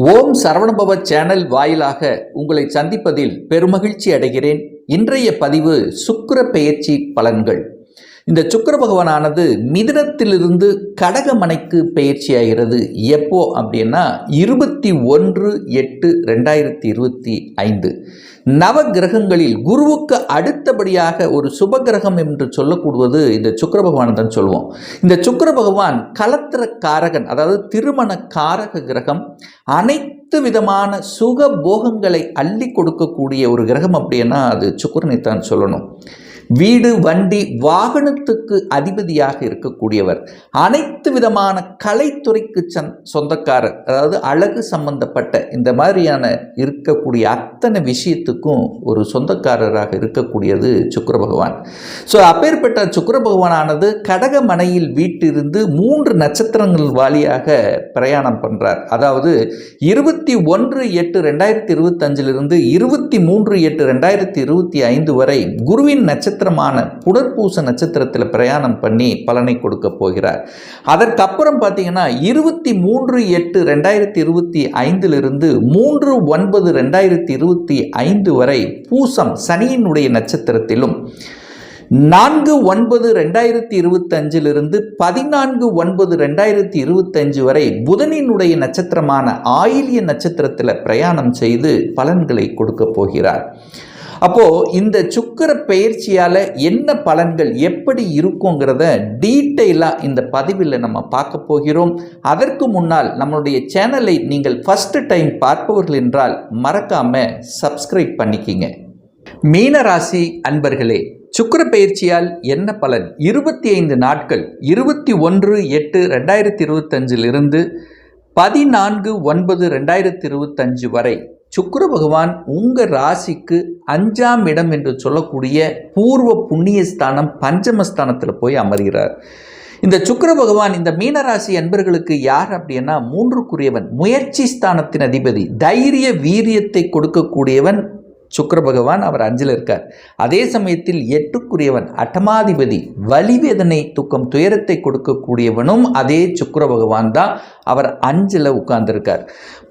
ஓம் Saravanabhava channel வாயிலாக உங்களை சந்திப்பதில் பெருமகிழ்ச்சி அடைகிறேன். இன்றைய பதிவு சுக்கர பெயர்ச்சி பலன்கள். இந்த சுக்கர பகவானானது மிதனத்திலிருந்து கடகமனைக்கு பயிற்சி ஆகிறது எப்போ அப்படின்னா இருபத்தி ஒன்று எட்டு ரெண்டாயிரத்தி இருபத்தி ஐந்து. நவ கிரகங்களில் குருவுக்கு அடுத்தபடியாக ஒரு சுப கிரகம் என்று சொல்லக்கூடுவது இந்த சுக்கர பகவான் தான் சொல்லுவோம் இந்த சுக்கர பகவான் கலத்திர காரகன் அதாவது திருமண காரக கிரகம் அனைத்து விதமான சுக போகங்களை அள்ளி கொடுக்கக்கூடிய ஒரு கிரகம் அப்படின்னா அது சுக்கிரனை தான் சொல்லணும். வீடு வண்டி வாகனத்துக்கு அதிபதியாக இருக்கக்கூடியவர். அனைத்து விதமான கலைத்துறைக்கு சந் சொந்தக்காரர். அதாவது அழகு சம்பந்தப்பட்ட இந்த மாதிரியான இருக்கக்கூடிய அத்தனை விஷயத்துக்கும் ஒரு சொந்தக்காரராக இருக்கக்கூடியது சுக்கர பகவான். ஸோ அப்பேற்பட்ட சுக்கர பகவானானது கடகமனையில் வீட்டிருந்து மூன்று நட்சத்திரங்கள் வாலியாக பிரயாணம் பண்ணுறார் அதாவது இருபத்தி ஒன்று எட்டு ரெண்டாயிரத்தி இருபத்தஞ்சிலிருந்து இருபத்தி மூன்று எட்டு ரெண்டாயிரத்தி இருபத்தி ஐந்து வரை குருவின் நட்சத்திர நட்சத்திரமான புடற்பூச நட்சத்திரத்தில் பிரயாணம் பண்ணி பலனை கொடுக்க போகிறார். அதற்கப்புறம் பார்த்தீங்கன்னா இருபத்தி மூன்று எட்டு ரெண்டாயிரத்தி இருபத்தி ஐந்திலிருந்து மூன்று ஒன்பது ரெண்டாயிரத்தி இருபத்தி ஐந்து வரை பூசம் சனியினுடைய நட்சத்திரத்திலும் நான்கு ஒன்பது ரெண்டாயிரத்தி இருபத்தஞ்சிலிருந்து பதினான்கு ஒன்பது ரெண்டாயிரத்தி இருபத்தஞ்சு வரை புதனினுடைய நட்சத்திரமான ஆயிலிய நட்சத்திரத்தில் பிரயாணம் செய்து பலன்களை கொடுக்க போகிறார். அப்போது இந்த சுக்கர பயிற்சியால் என்ன பலன்கள் எப்படி இருக்குங்கிறத டீட்டெயிலாக இந்த பதிவில் நம்ம பார்க்க போகிறோம். அதற்கு முன்னால் நம்மளுடைய சேனலை நீங்கள் ஃபஸ்ட்டு டைம் பார்ப்பவர்கள் என்றால் மறக்காமல் சப்ஸ்கிரைப் பண்ணிக்கிங்க. மீனராசி அன்பர்களே சுக்கிர பயிற்சியால் என்ன பலன்? இருபத்தி ஐந்து நாட்கள் இருபத்தி ஒன்று எட்டு ரெண்டாயிரத்தி இருபத்தஞ்சிலிருந்து பதினான்கு ஒன்பது ரெண்டாயிரத்தி இருபத்தஞ்சு வரை சுக்கர பகவான் உங்கள் ராசிக்கு அஞ்சாம் இடம் என்று சொல்லக்கூடிய பூர்வ புண்ணிய ஸ்தானம் பஞ்சமஸ்தானத்தில் போய் அமர்கிறார். இந்த சுக்கர பகவான் இந்த மீனராசி அன்பர்களுக்கு யார் அப்படின்னா மூன்றுக்குரியவன் முயற்சி ஸ்தானத்தின் அதிபதி தைரிய வீரியத்தை கொடுக்கக்கூடியவன் சுக்கர பகவான் அவர் அஞ்சில் இருக்கார். அதே சமயத்தில் எட்டுக்குரியவன் அட்டமாதிபதி வலிவேதனை துக்கம் துயரத்தை கொடுக்கக்கூடியவனும் அதே சுக்கர பகவான் தான். அவர் அஞ்சில் உட்கார்ந்திருக்கார்.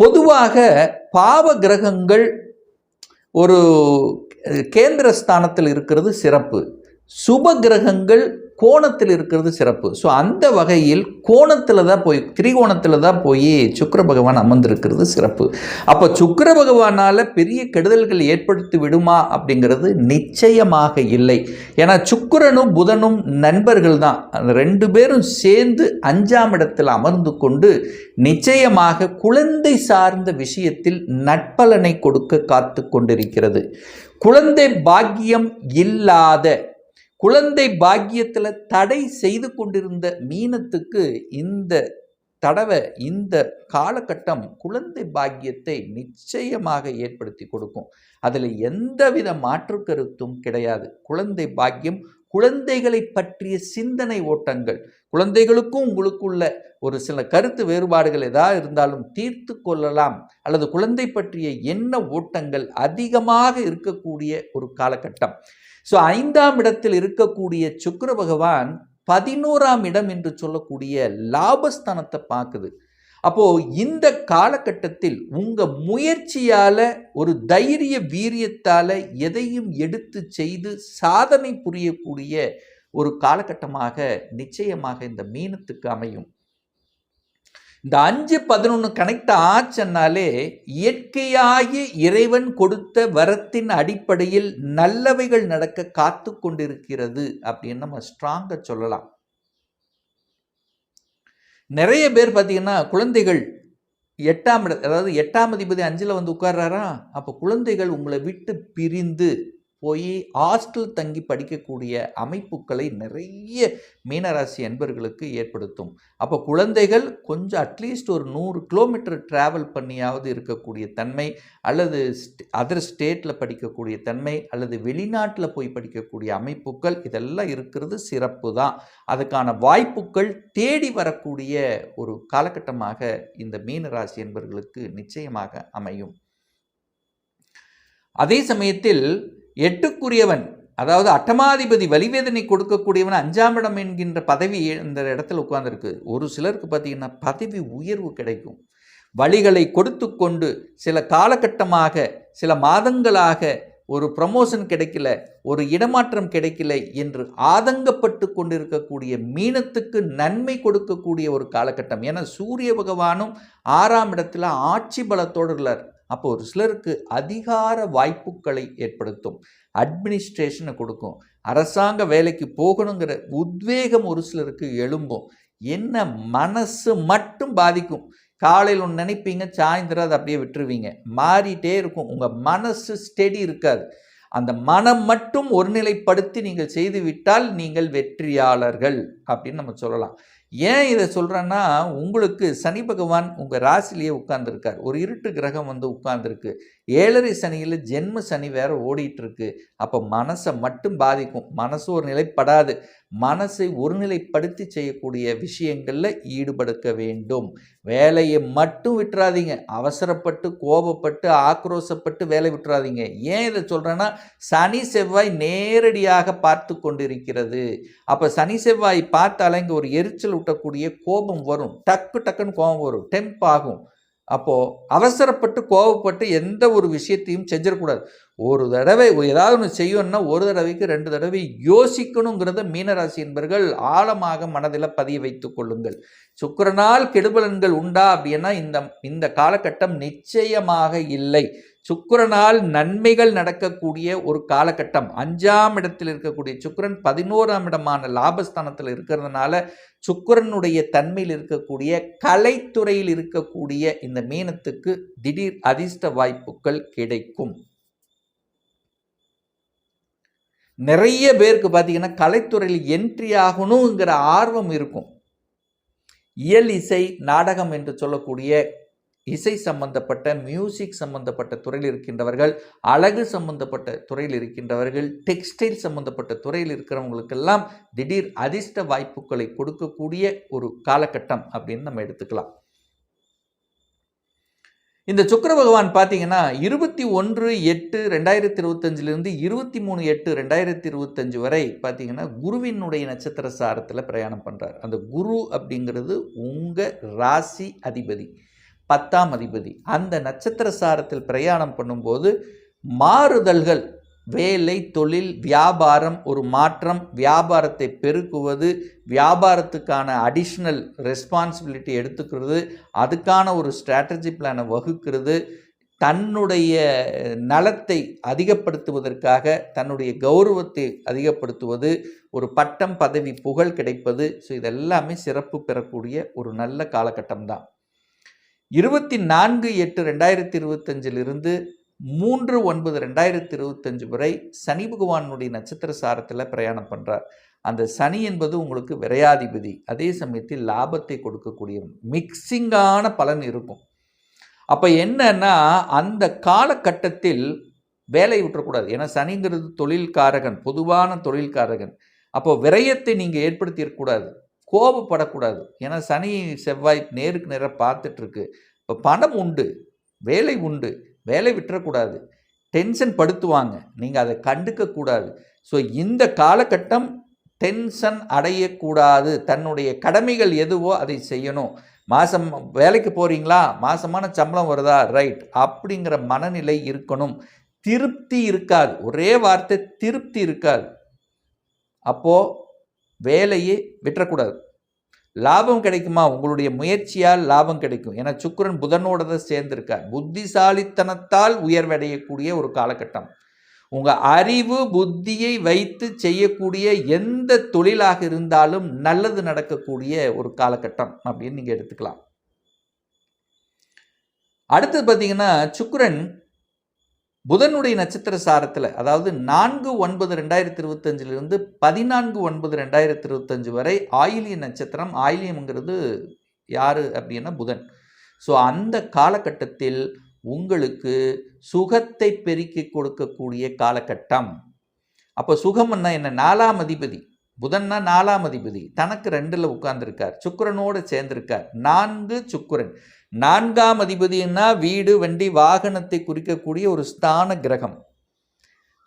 பொதுவாக பாவ கிரகங்கள் ஒரு கேந்திர ஸ்தானத்தில் இருக்கிறது சிறப்பு. சுப கிரகங்கள் கோணத்தில் இருக்கிறது சிறப்பு. ஸோ அந்த வகையில் கோணத்தில் தான் போய் திரிகோணத்தில் தான் போய் சுக்கிர பகவான் அமர்ந்திருக்கிறது சிறப்பு. அப்போ சுக்கர பகவானால் பெரிய கெடுதல்கள் ஏற்படுத்தி விடுமா அப்படிங்கிறது நிச்சயமாக இல்லை. ஏன்னா சுக்கிரனும் புதனும் நண்பர்கள் தான். ரெண்டு பேரும் சேர்ந்து அஞ்சாம் இடத்தில் அமர்ந்து கொண்டு நிச்சயமாக குழந்தை சார்ந்த விஷயத்தில் நட்பலனை கொடுக்க காத்து கொண்டிருக்கிறது. குழந்தை பாக்கியம் இல்லாத குழந்தை பாக்கியத்தில் தடை செய்து கொண்டிருந்த மீனத்துக்கு இந்த தடவை இந்த காலகட்டம் குழந்தை பாக்கியத்தை நிச்சயமாக ஏற்படுத்தி கொடுக்கும். அதில் எந்தவித மாற்று கருத்தும் கிடையாது. குழந்தை பாக்கியம் குழந்தைகளை பற்றிய சிந்தனை ஓட்டங்கள். குழந்தைகளுக்கும் உங்களுக்குள்ள ஒரு சில கருத்து வேறுபாடுகள் ஏதாவது இருந்தாலும் தீர்த்து கொள்ளலாம். அல்லது குழந்தை பற்றிய எண்ண ஓட்டங்கள் அதிகமாக இருக்கக்கூடிய ஒரு காலகட்டம். ஸோ ஐந்தாம் இடத்தில் இருக்கக்கூடிய சுக்கர பகவான் பதினோராம் இடம் என்று சொல்லக்கூடிய லாபஸ்தானத்தை பார்க்குது. அப்போ இந்த காலகட்டத்தில் உங்க முயற்சியால ஒரு தைரிய வீரியத்தால எதையும் எடுத்து செய்து சாதனை புரியக்கூடிய ஒரு காலகட்டமாக நிச்சயமாக இந்த மீனத்துக்கு அமையும். இந்த அஞ்சு பதினொன்று கனெக்ட் ஆச்சுன்னாலே இயற்கையாகி இறைவன் கொடுத்த வரத்தின் அடிப்படையில் நல்லவைகள் நடக்க காத்து கொண்டிருக்கிறது அப்படின்னு நம்ம ஸ்ட்ராங்காக சொல்லலாம். நிறைய பேர் பார்த்தீங்கன்னா குழந்தைகள் எட்டாம் அதாவது எட்டாம் அதிபதி அஞ்சில் வந்து உட்கார்றாரா? அப்போ குழந்தைகள் உங்களை விட்டு பிரிந்து போய் ஹாஸ்டல் தங்கி படிக்கக்கூடிய அமைப்புகளை நிறைய மீனராசி அன்பர்களுக்கு ஏற்படுத்தும். அப்போ குழந்தைகள் கொஞ்சம் அட்லீஸ்ட் ஒரு நூறு கிலோமீட்டர் ட்ராவல் பண்ணியாவது இருக்கக்கூடிய தன்மை அல்லது அதர் ஸ்டேட்டில் படிக்கக்கூடிய தன்மை அல்லது வெளிநாட்டில் போய் படிக்கக்கூடிய அமைப்புகள் இதெல்லாம் இருக்கிறது சிறப்பு தான். அதுக்கான வாய்ப்புகள் தேடி வரக்கூடிய ஒரு காலகட்டமாக இந்த மீனராசி என்பர்களுக்கு நிச்சயமாக அமையும். அதே சமயத்தில் எட்டுக்குரியவன் அதாவது அட்டமாதிபதி வலிவேதனை கொடுக்கக்கூடியவன் அஞ்சாம் இடம் என்கின்ற பதவி இந்த இடத்துல உட்கார்ந்துருக்கு. ஒரு சிலருக்கு பார்த்தீங்கன்னா பதவி உயர்வு கிடைக்கும். வழிகளை கொடுத்து கொண்டு சில காலகட்டமாக சில மாதங்களாக ஒரு ப்ரமோஷன் கிடைக்கல ஒரு இடமாற்றம் கிடைக்கல என்று ஆதங்கப்பட்டு கொண்டிருக்கக்கூடிய மீனத்துக்கு நன்மை கொடுக்கக்கூடிய ஒரு காலகட்டம். ஏன்னா சூரிய பகவானும் ஆறாம் இடத்துல ஆட்சி பலத்தோடு உள்ளார். அப்போ ஒரு சிலருக்கு அதிகார வாய்ப்புகளை ஏற்படுத்தும். அட்மினிஸ்ட்ரேஷனை கொடுக்கும். அரசாங்க வேலைக்கு போகணுங்கிற உத்வேகம் ஒரு சிலருக்கு எழும்பும். என்ன மனசு மட்டும் பாதிக்கும். காலையில் ஒன்று நினைப்பீங்க சாயந்தரம் அதை அப்படியே விட்டுருவீங்க. மாறிட்டே இருக்கும். உங்கள் மனசு ஸ்டெடி இருக்காது. அந்த மனம் மட்டும் ஒருநிலைப்படுத்தி நீங்கள் செய்துவிட்டால் நீங்கள் வெற்றியாளர்கள் அப்படின்னு நம்ம சொல்லலாம். ஏன் இதை சொல்கிறேன்னா உங்களுக்கு சனி பகவான் உங்கள் ராசிலேயே உட்கார்ந்துருக்கார். ஒரு இருட்டு கிரகம் வந்து உட்கார்ந்துருக்கு. ஏழரை சனியில் ஜென்ம சனி வேற ஓடிட்டு இருக்கு. அப்போ மனசை மட்டும் பாதிக்கும். மனசு ஒரு நிலைப்படாது. மனசை ஒருநிலைப்படுத்தி செய்யக்கூடிய விஷயங்களில் ஈடுபடுத்த வேண்டும். வேலையை மட்டும் விட்டுறாதீங்க. அவசரப்பட்டு கோபப்பட்டு ஆக்ரோசப்பட்டு வேலை விட்டுறாதீங்க. ஏன் இதை சொல்கிறேன்னா சனி செவ்வாய் நேரடியாக பார்த்து கொண்டிருக்கிறது. அப்போ சனி செவ்வாய் பார்த்தாலே இங்கே ஒரு எரிச்சல் விட்டக்கூடிய கோபம் வரும். டக்கு டக்குன்னு கோபம் வரும். டெம்ப் ஆகும். அப்போது அவசரப்பட்டு கோபப்பட்டு எந்த ஒரு விஷயத்தையும் செஞ்சிடக்கூடாது. ஒரு தடவை ஏதாவது ஒன்று செய்யணும்னா ஒரு தடவைக்கு ரெண்டு தடவை யோசிக்கணுங்கிறத மீனராசி என்பர்கள் ஆழமாக மனதில் பதிய வைத்துக் கொள்ளுங்கள். சுக்கிரனால் கெடுபலன்கள் உண்டா அப்படின்னா இந்த இந்த காலகட்டம் நிச்சயமாக இல்லை. சுக்கிரனால் நன்மைகள் நடக்கக்கூடிய ஒரு காலகட்டம். அஞ்சாம் இடத்தில் இருக்கக்கூடிய சுக்கிரன் பதினோராம் இடமான லாபஸ்தானத்தில் இருக்கிறதுனால சுக்கிரனுடைய தன்மையில் இருக்கக்கூடிய கலைத்துறையில் இருக்கக்கூடிய இந்த மீனத்துக்கு திடீர் அதிர்ஷ்ட வாய்ப்புகள் கிடைக்கும். நிறைய பேருக்கு பார்த்தீங்கன்னா கலைத்துறையில் என்ட்ரி ஆகணுங்கிற ஆர்வம் இருக்கும். இயல் இசை நாடகம் என்று சொல்லக்கூடிய இசை சம்பந்தப்பட்ட மியூசிக் சம்பந்தப்பட்ட துறையில் இருக்கின்றவர்கள் அழகு சம்பந்தப்பட்ட துறையில் இருக்கின்றவர்கள் டெக்ஸ்டைல் சம்பந்தப்பட்ட துறையில் இருக்கிறவங்களுக்கெல்லாம் திடீர் அதிர்ஷ்ட வாய்ப்புகளை கொடுக்கக்கூடிய ஒரு காலகட்டம் அப்படின்னு நம்ம எடுத்துக்கலாம். இந்த சுக்கர பகவான் பார்த்தீங்கன்னா இருபத்தி ஒன்று எட்டு ரெண்டாயிரத்தி இருபத்தஞ்சிலிருந்து இருபத்தி மூணு எட்டு ரெண்டாயிரத்தி இருபத்தஞ்சு வரை பார்த்தீங்கன்னா குருவினுடைய நட்சத்திர சாரத்தில் பிரயாணம் பண்ணுறார் அந்த குரு அப்படிங்கிறது உங்கள் ராசி அதிபதி பத்தாம் அதிபதி. அந்த நட்சத்திர சாரத்தில் பிரயாணம் பண்ணும்போது மாறுதல்கள் வேலை தொழில் வியாபாரம் ஒரு மாற்றம் வியாபாரத்தை பெருக்குவது வியாபாரத்துக்கான அடிஷ்னல் ரெஸ்பான்சிபிலிட்டி எடுத்துக்கிறது அதுக்கான ஒரு ஸ்ட்ராட்டஜி பிளானை வகுக்கிறது தன்னுடைய நலத்தை அதிகப்படுத்துவதற்காக தன்னுடைய கௌரவத்தை அதிகப்படுத்துவது ஒரு பட்டம் பதவி புகழ் கிடைப்பது ஸோ இதெல்லாமே சிறப்பு பெறக்கூடிய ஒரு நல்ல காலகட்டம் தான். இருபத்தி நான்கு எட்டு ரெண்டாயிரத்தி இருபத்தஞ்சிலிருந்து மூன்று ஒன்பது ரெண்டாயிரத்தி இருபத்தஞ்சு வரை சனி பகவானுடைய நட்சத்திர சாரத்தில் பிரயாணம் பண்ணுறார் அந்த சனி என்பது உங்களுக்கு விரையாதிபதி. அதே சமயத்தில் லாபத்தை கொடுக்கக்கூடிய மிக்சிங்கான பலன் இருக்கும். அப்போ என்னன்னா அந்த காலகட்டத்தில் வேலையை விட்டுறக்கூடாது. ஏன்னா சனிங்கிறது தொழில்காரகன் பொதுவான தொழில்காரகன். அப்போ விரயத்தை நீங்கள் ஏற்படுத்திடக்கூடாது கோபப்படக்கூடாது. ஏன்னா சனி செவ்வாய் நேருக்கு நேராக பார்த்துட்ருக்கு இப்போ பணம் உண்டு வேலை உண்டு. வேலை விட்டுறக்கூடாது. டென்ஷன் படுத்துவாங்க. நீங்கள் அதை கண்டுக்கக்கூடாது. ஸோ இந்த காலகட்டம் டென்ஷன் அடையக்கூடாது. தன்னுடைய கடமைகள் எதுவோ அதை செய்யணும். மாதம் வேலைக்கு போகிறீங்களா மாதமான சம்பளம் வருதா? ரைட் அப்படிங்கிற மனநிலை இருக்கணும். திருப்தி இருக்காது. ஒரே வார்த்தை திருப்தி இருக்காது. அப்போது வேலையை விட்டுறக்கூடாது. லாபம் கிடைக்குமா? உங்களுடைய முயற்சியால் லாபம் கிடைக்கும். ஏன்னா சுக்கரன் புதனோட தான் சேர்ந்திருக்கார். புத்திசாலித்தனத்தால் உயர்வடையக்கூடிய ஒரு காலகட்டம். உங்கள் அறிவு புத்தியை வைத்து செய்யக்கூடிய எந்த தொழிலாக இருந்தாலும் நல்லது நடக்கக்கூடிய ஒரு காலகட்டம் அப்படின்னு நீங்கள் எடுத்துக்கலாம். அடுத்தது பார்த்தீங்கன்னா சுக்கரன் புதனுடைய நட்சத்திர சாரத்தில் அதாவது நான்கு ஒன்பது ரெண்டாயிரத்தி இருபத்தஞ்சிலிருந்து பதினான்கு ஒன்பது ரெண்டாயிரத்தி இருபத்தஞ்சு வரை ஆயிலிய நட்சத்திரம் ஆயிலியம்ங்கிறது யார் அப்படின்னா புதன். ஸோ அந்த காலகட்டத்தில் உங்களுக்கு சுகத்தை பெருக்கி கொடுக்கக்கூடிய காலகட்டம். அப்போ சுகம்னா என்ன? நாலாம் அதிபதி. புதன்னா நாலாம் அதிபதி. தனக்கு ரெண்டில் உட்கார்ந்துருக்கார். சுக்கரனோடு சேர்ந்திருக்கார். நான்கு சுக்கரன். நான்காம் அதிபதினா வீடு வண்டி வாகனத்தை குறிக்கக்கூடிய ஒரு ஸ்தான கிரகம்.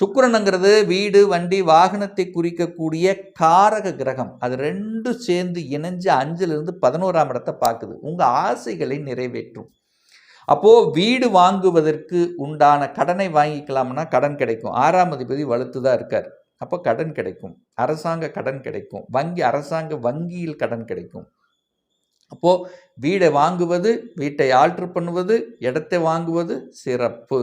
சுக்கரனுங்கிறது வீடு வண்டி வாகனத்தை குறிக்கக்கூடிய காரக கிரகம். அது ரெண்டும் சேர்ந்து இணைஞ்சு அஞ்சுலேருந்து பதினோராம் இடத்தை பார்க்குது. உங்கள் ஆசைகளை நிறைவேற்றும். அப்போது வீடு வாங்குவதற்கு உண்டான கடனை வாங்கிக்கலாம்னா கடன் கிடைக்கும். ஆறாம் அதிபதி வலுத்து தான் இருக்கார். அப்போ கடன் கிடைக்கும். அரசாங்க கடன் கிடைக்கும். வங்கி அரசாங்க வங்கியில் கடன் கிடைக்கும். அப்போது வீடை வாங்குவது வீட்டை ஆல்ட்ரு பண்ணுவது இடத்தை வாங்குவது சிறப்பு.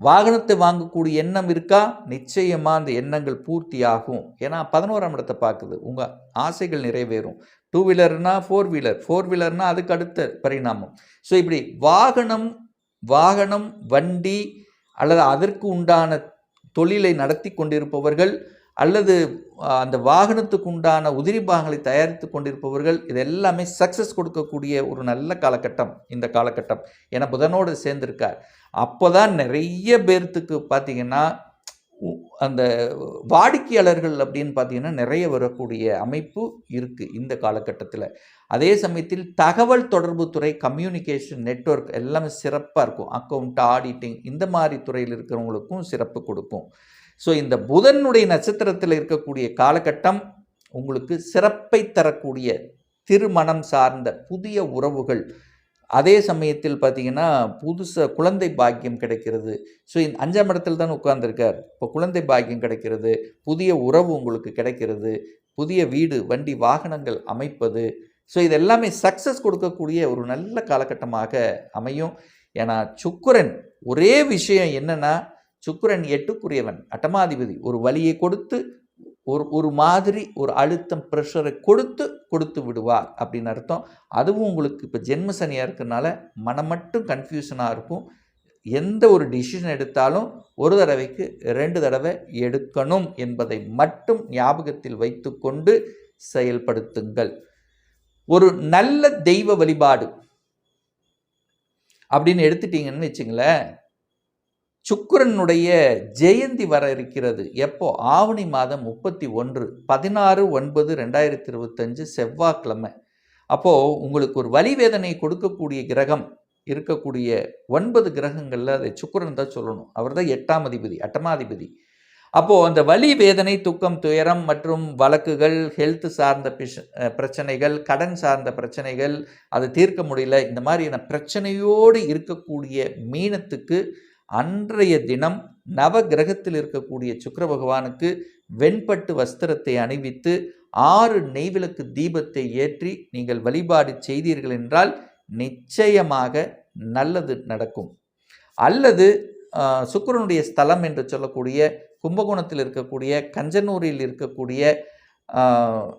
வாகனத்தை வாங்கக்கூடிய எண்ணம் இருக்கா? நிச்சயமாக அந்த எண்ணங்கள் பூர்த்தி ஆகும் ஏன்னா பதினோராம் இடத்தை பார்க்குது. உங்கள் ஆசைகள் நிறைவேறும். டூ வீலர்னா ஃபோர் வீலர் ஃபோர் வீலர்னா அதுக்கு அடுத்த பரிணாமம். ஸோ இப்படி வாகனம் வாகனம் வண்டி அல்லது அதற்கு உண்டான தொழிலை நடத்தி கொண்டிருப்பவர்கள் அல்லது அந்த வாகனத்துக்கு உண்டான உதிரி பாகங்களை தயாரித்து கொண்டிருப்பவர்கள் இது எல்லாமே சக்ஸஸ் கொடுக்கக்கூடிய ஒரு நல்ல காலகட்டம் இந்த காலகட்டம். ஏன்னா புதனோடு சேர்ந்திருக்கார். அப்போ தான் நிறைய பேர்த்துக்கு பார்த்திங்கன்னா அந்த வாடிக்கையாளர்கள் அப்படின்னு பார்த்தீங்கன்னா நிறைய வரக்கூடிய அமைப்பு இருக்குது இந்த காலகட்டத்தில். அதே சமயத்தில் தகவல் தொடர்பு துறை கம்யூனிகேஷன் நெட்ஒர்க் எல்லாமே சிறப்பாக இருக்கும். அக்கௌண்ட் ஆடிட்டிங் இந்த மாதிரி துறையில் இருக்கிறவங்களுக்கும் சிறப்பு கொடுக்கும். ஸோ இந்த புதனுடைய நட்சத்திரத்தில் இருக்கக்கூடிய காலகட்டம் உங்களுக்கு சிறப்பை தரக்கூடிய திருமணம் சார்ந்த புதிய உறவுகள் அதே சமயத்தில் பார்த்தீங்கன்னா புதுசாக குழந்தை பாக்கியம் கிடைக்கிறது. ஸோ இந்த அஞ்சாம் இடத்துல தான் உட்கார்ந்துருக்கார். இப்போ குழந்தை பாக்கியம் கிடைக்கிறது புதிய உறவு உங்களுக்கு கிடைக்கிறது புதிய வீடு வண்டி வாகனங்கள் அமைப்பது. ஸோ இது எல்லாமே சக்ஸஸ் கொடுக்கக்கூடிய ஒரு நல்ல காலகட்டமாக அமையும். ஏன்னா சுக்கரன் ஒரே விஷயம் என்னென்னா சுக்கரன் எட்டுக்குரியவன் அட்டமாதிபதி. ஒரு வழியை கொடுத்து ஒரு ஒரு மாதிரி ஒரு அழுத்தம் ப்ரெஷரை கொடுத்து கொடுத்து விடுவார் அப்படின்னு அர்த்தம். அதுவும் உங்களுக்கு இப்போ ஜென்ம சனியாக இருக்கிறனால மனம் மட்டும் கன்ஃபியூஷனாக இருக்கும். எந்த ஒரு டிசிஷன் எடுத்தாலும் ஒரு தடவைக்கு ரெண்டு தடவை எடுக்கணும் என்பதை மட்டும் ஞாபகத்தில் வைத்துக்கொண்டு செயல்படுத்துங்கள். ஒரு நல்ல தெய்வ வழிபாடு அப்படின்னு எடுத்துட்டீங்கன்னு வச்சுங்களேன் சுக்கரனுடைய ஜெயந்தி வர இருக்கிறது. எப்போ? ஆவணி மாதம் முப்பத்தி ஒன்று பதினாறு ஒன்பது ரெண்டாயிரத்தி இருபத்தஞ்சு செவ்வாய்க்கிழமை. அப்போது உங்களுக்கு ஒரு வலி வேதனை கொடுக்கக்கூடிய கிரகம் இருக்கக்கூடிய ஒன்பது கிரகங்களில் அதை சுக்கரன் தான் சொல்லணும். அவர் தான் எட்டாம் அதிபதி அட்டமாதிபதி. அப்போது அந்த வலி வேதனை துக்கம் துயரம் மற்றும் வழக்குகள் ஹெல்த் சார்ந்த பிஷ பிரச்சனைகள் கடன் சார்ந்த பிரச்சனைகள் அதை தீர்க்க முடியல இந்த மாதிரியான பிரச்சனையோடு இருக்கக்கூடிய மீனத்துக்கு அன்றைய தினம் நவ கிரகத்தில் இருக்கக்கூடிய சுக்கர பகவானுக்கு வெண்பட்டு வஸ்திரத்தை அணிவித்து ஆறு நெய்விளக்கு தீபத்தை ஏற்றி நீங்கள் வழிபாடு செய்தீர்கள் என்றால் நிச்சயமாக நல்லது நடக்கும். அல்லது சுக்கரனுடைய ஸ்தலம் என்று சொல்லக்கூடிய கும்பகோணத்தில் இருக்கக்கூடிய கஞ்சனூரில் இருக்கக்கூடிய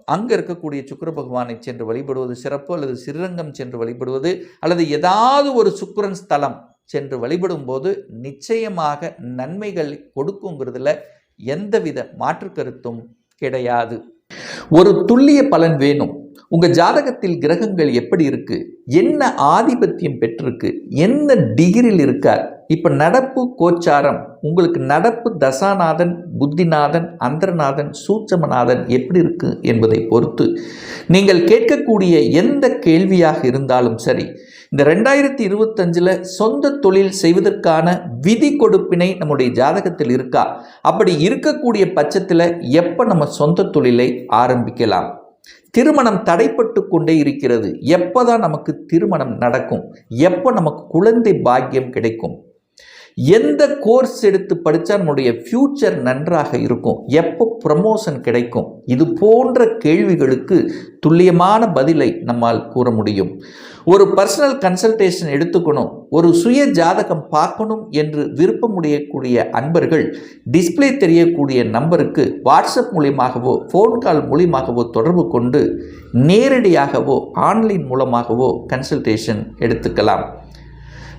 அங்கே இருக்கக்கூடிய சுக்கர பகவானை சென்று வழிபடுவது சிறப்பு அல்லது சிறுரங்கம் சென்று வழிபடுவது அல்லது ஏதாவது ஒரு சுக்கரன் ஸ்தலம் சென்று வழிபடும்போது நிச்சயமாக நன்மைகள் கொடுக்குங்கிறதுல எந்தவித மாற்று கருத்தும் கிடையாது. ஒரு துல்லிய பலன் வேணும். உங்க ஜாதகத்தில் கிரகங்கள் எப்படி இருக்கு? என்ன ஆதிபத்தியம் பெற்றிருக்கு? என்ன டிகிரியில் இருக்கார்? இப்போ நடப்பு கோச்சாரம் உங்களுக்கு நடப்பு தசாநாதன் புத்திநாதன் அந்தரநாதன் சூட்சமநாதன் எப்படி இருக்கு என்பதை பொறுத்து நீங்கள் கேட்கக்கூடிய எந்த கேள்வியாக இருந்தாலும் சரி இந்த ரெண்டாயிரத்தி இருபத்தஞ்சில் சொந்த தொழில் செய்வதற்கான விதி கொடுப்பினை நம்முடைய ஜாதகத்தில் இருக்கா? அப்படி இருக்கக்கூடிய பட்சத்தில் எப்போ நம்ம சொந்த தொழிலை ஆரம்பிக்கலாம்? திருமணம் தடைப்பட்டு கொண்டே இருக்கிறது. எப்போ தான் நமக்கு திருமணம் நடக்கும்? எப்போ நமக்கு குழந்தை பாக்கியம் கிடைக்கும்? எந்த கோர்ஸ் எடுத்து படித்தா நம்முடைய ஃப்யூச்சர் நன்றாக இருக்கும்? எப்போ ப்ரமோஷன் கிடைக்கும்? இது போன்ற கேள்விகளுக்கு துல்லியமான பதிலை நம்மால் கூற முடியும். ஒரு பர்சனல் கன்சல்டேஷன் எடுத்துக்கணும். ஒரு சுய ஜாதகம் பார்க்கணும் என்று விருப்பமுடையக்கூடிய அன்பர்கள் டிஸ்பிளே தெரியக்கூடிய நம்பருக்கு வாட்ஸ்அப் மூலியமாகவோ ஃபோன் கால் மூலியமாகவோ தொடர்பு கொண்டு நேரடியாகவோ ஆன்லைன் மூலமாகவோ கன்சல்டேஷன் எடுத்துக்கலாம்.